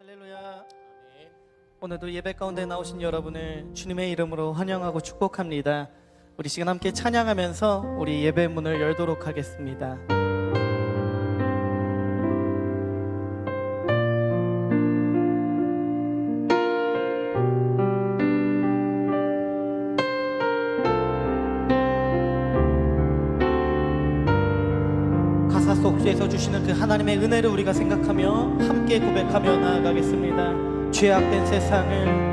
할렐루야. 오늘도 예배 가운데 나오신 여러분을 주님의 이름으로 환영하고 축복합니다. 우리 시간 함께 찬양하면서 우리 예배 문을 열도록 하겠습니다. 가사 속에서 주시는 그 하나님의 은혜를 우리가 생각하며 함께 고백하며 나아가겠습니다. 죄악된 세상을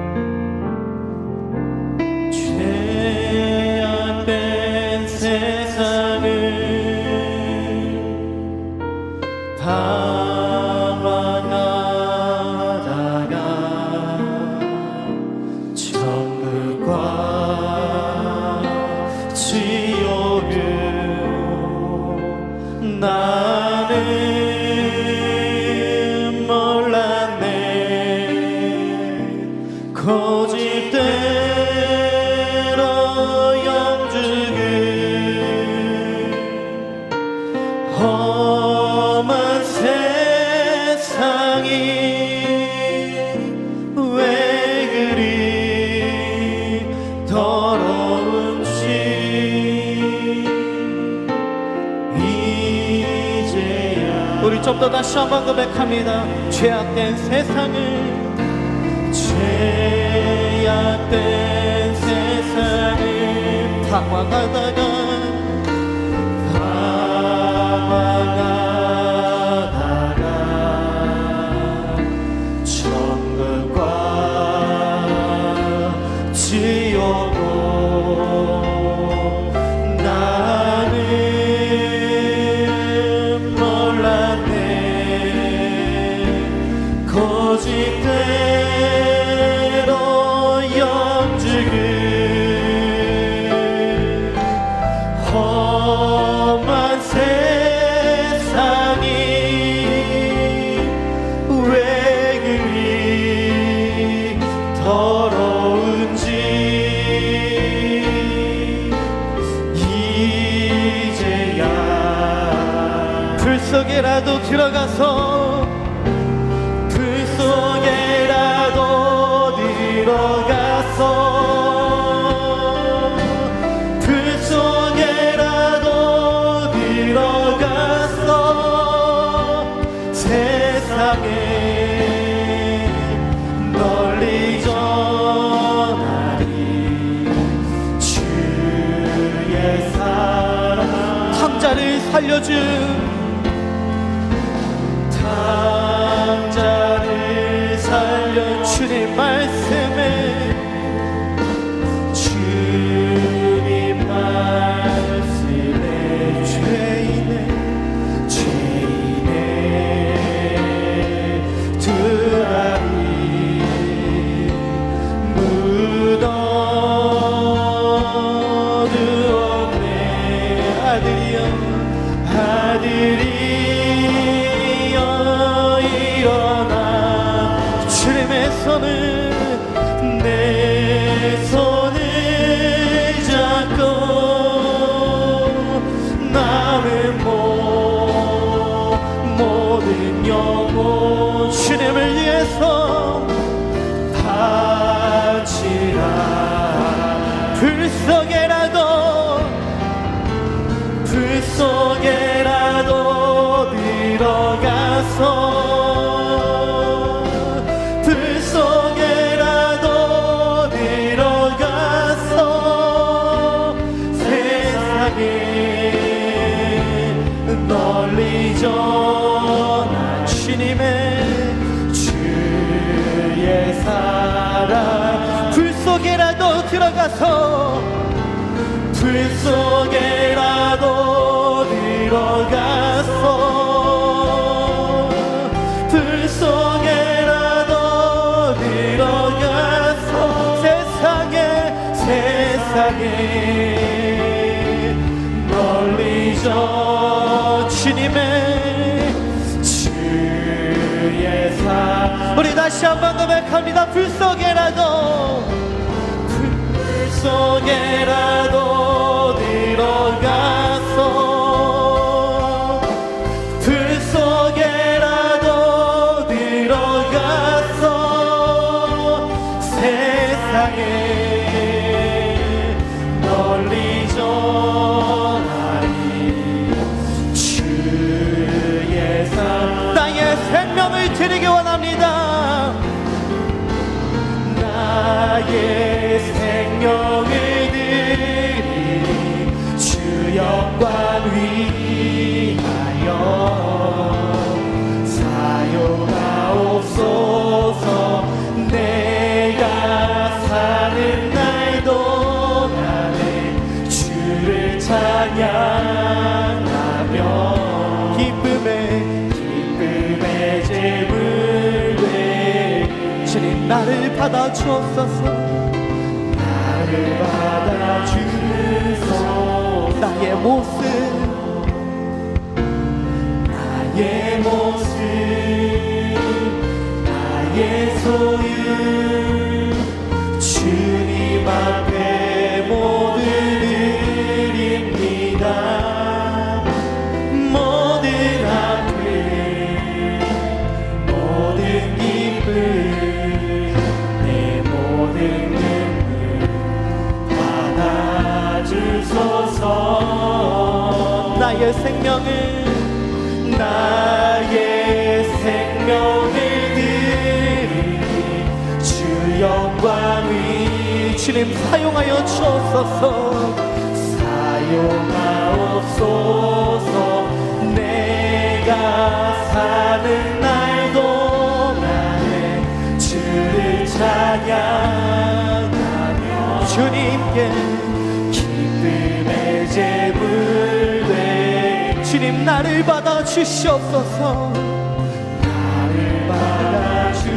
세상을 방황하다 고집대로 영주를 험한 세상이 왜 그리 더러운지. 이제야. 우리 좀 더 다시 한번 고백합니다. 죄악된 세상을 죄 악된 세상을 방황하다가 방황하다가 자를 살려준 탕 멀리 저 주님의 주의 사. 우리 다시 한 번 고백합니다. 불 속에라도 불 속에라도 들어가서 불 속에라도 들어가서 세상에 널리 전하리. 주의 삶 땅에 생명을 드리기 원합니다. 나의 주 영광 위하여 사용하옵소서 내가 사는 날도 나는 주를 찬양하며 기쁨의 기쁨의 제물 되 주님 나를 받아 주옵소서 나를 받아 주소서. 나의 모습. 나의 모습. 나의 소유 나의 생명을 나의 생명을 드리니 주 영광 위 주님 사용하여 주옵소서. 사용하옵소서. 내가 사는 날도 나는 주를 찬양하며 주님께 주님 나를 받아 주시옵소서. 나를 받아 주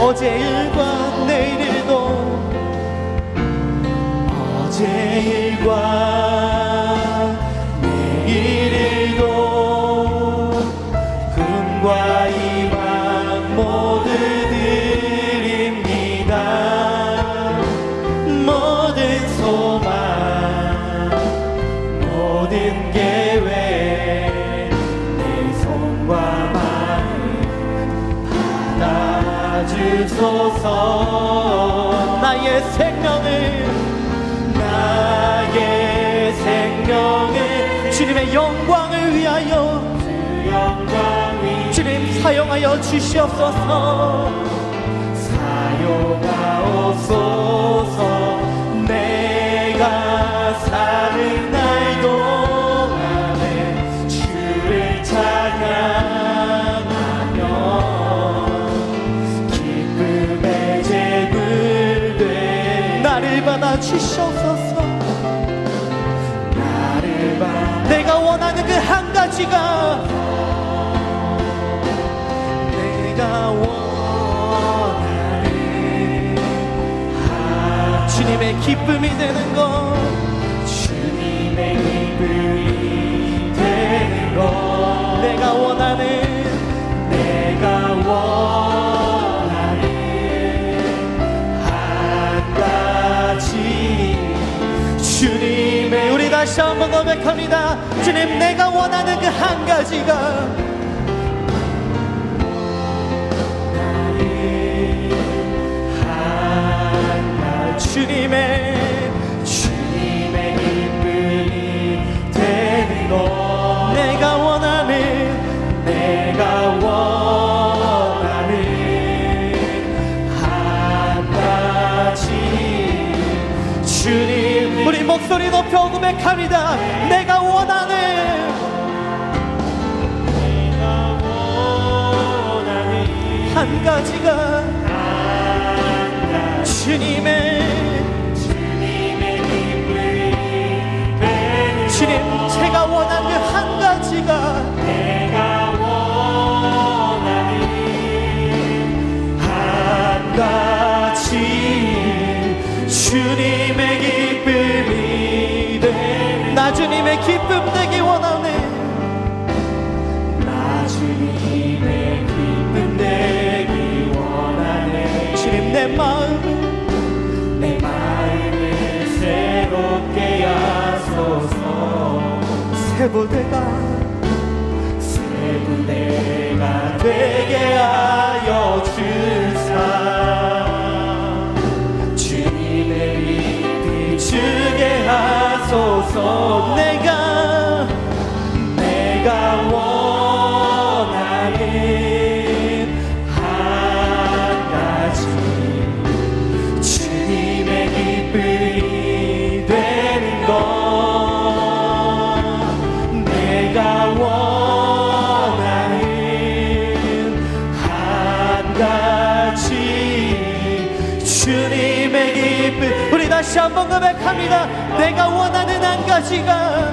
어제 일과 내일 일도 어제 일과 내일 일도 금과 이방 모두 드립니다. 모든 소망 모든 계 받아주소서 나의 생명을 나의 생명을 주님의 영광을 위하여 주님 사용하여 주시옵소서. 사용하옵소서 주시옵소서. 나를 받아 내가 원하는 그 한 가지가 내가 원하는 하- 주님의 기쁨이 되는 것 다시 한번 고백합니다. 주님 내가 원하는 그 한 가지가 주님의 주님의 기쁨이 되는 것. 내가 원하는 내가 원하는 한 가지. 주님 목소리 높여 고백합니다. 내가 원하는 한 가지가 주님의 주님 제가 원하는 그한 가지가 마음을 내 마음을 새롭게 하소서. 새 부대가 새 부대가 되게 하여 주사. 주님의 빛 비추게 하소서. 내가 내가 원 다시 한번 고백합니다. 내가 원하는 한 가지가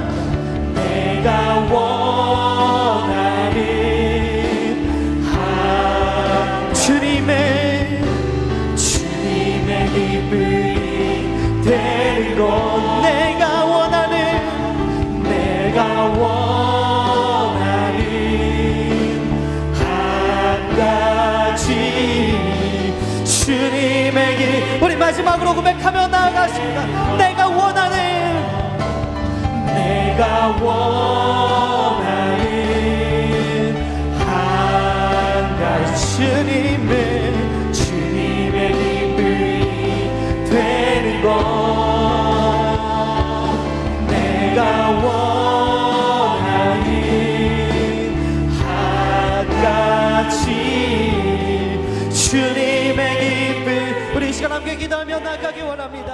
내가 원하는 한 주님의 주님의 기쁨이 되는 것 내가 원하는 내가 원하는 마지막으로 고백하며 나아가십니다. 내가 원하는 내가 원 기도하며 나가기 원합니다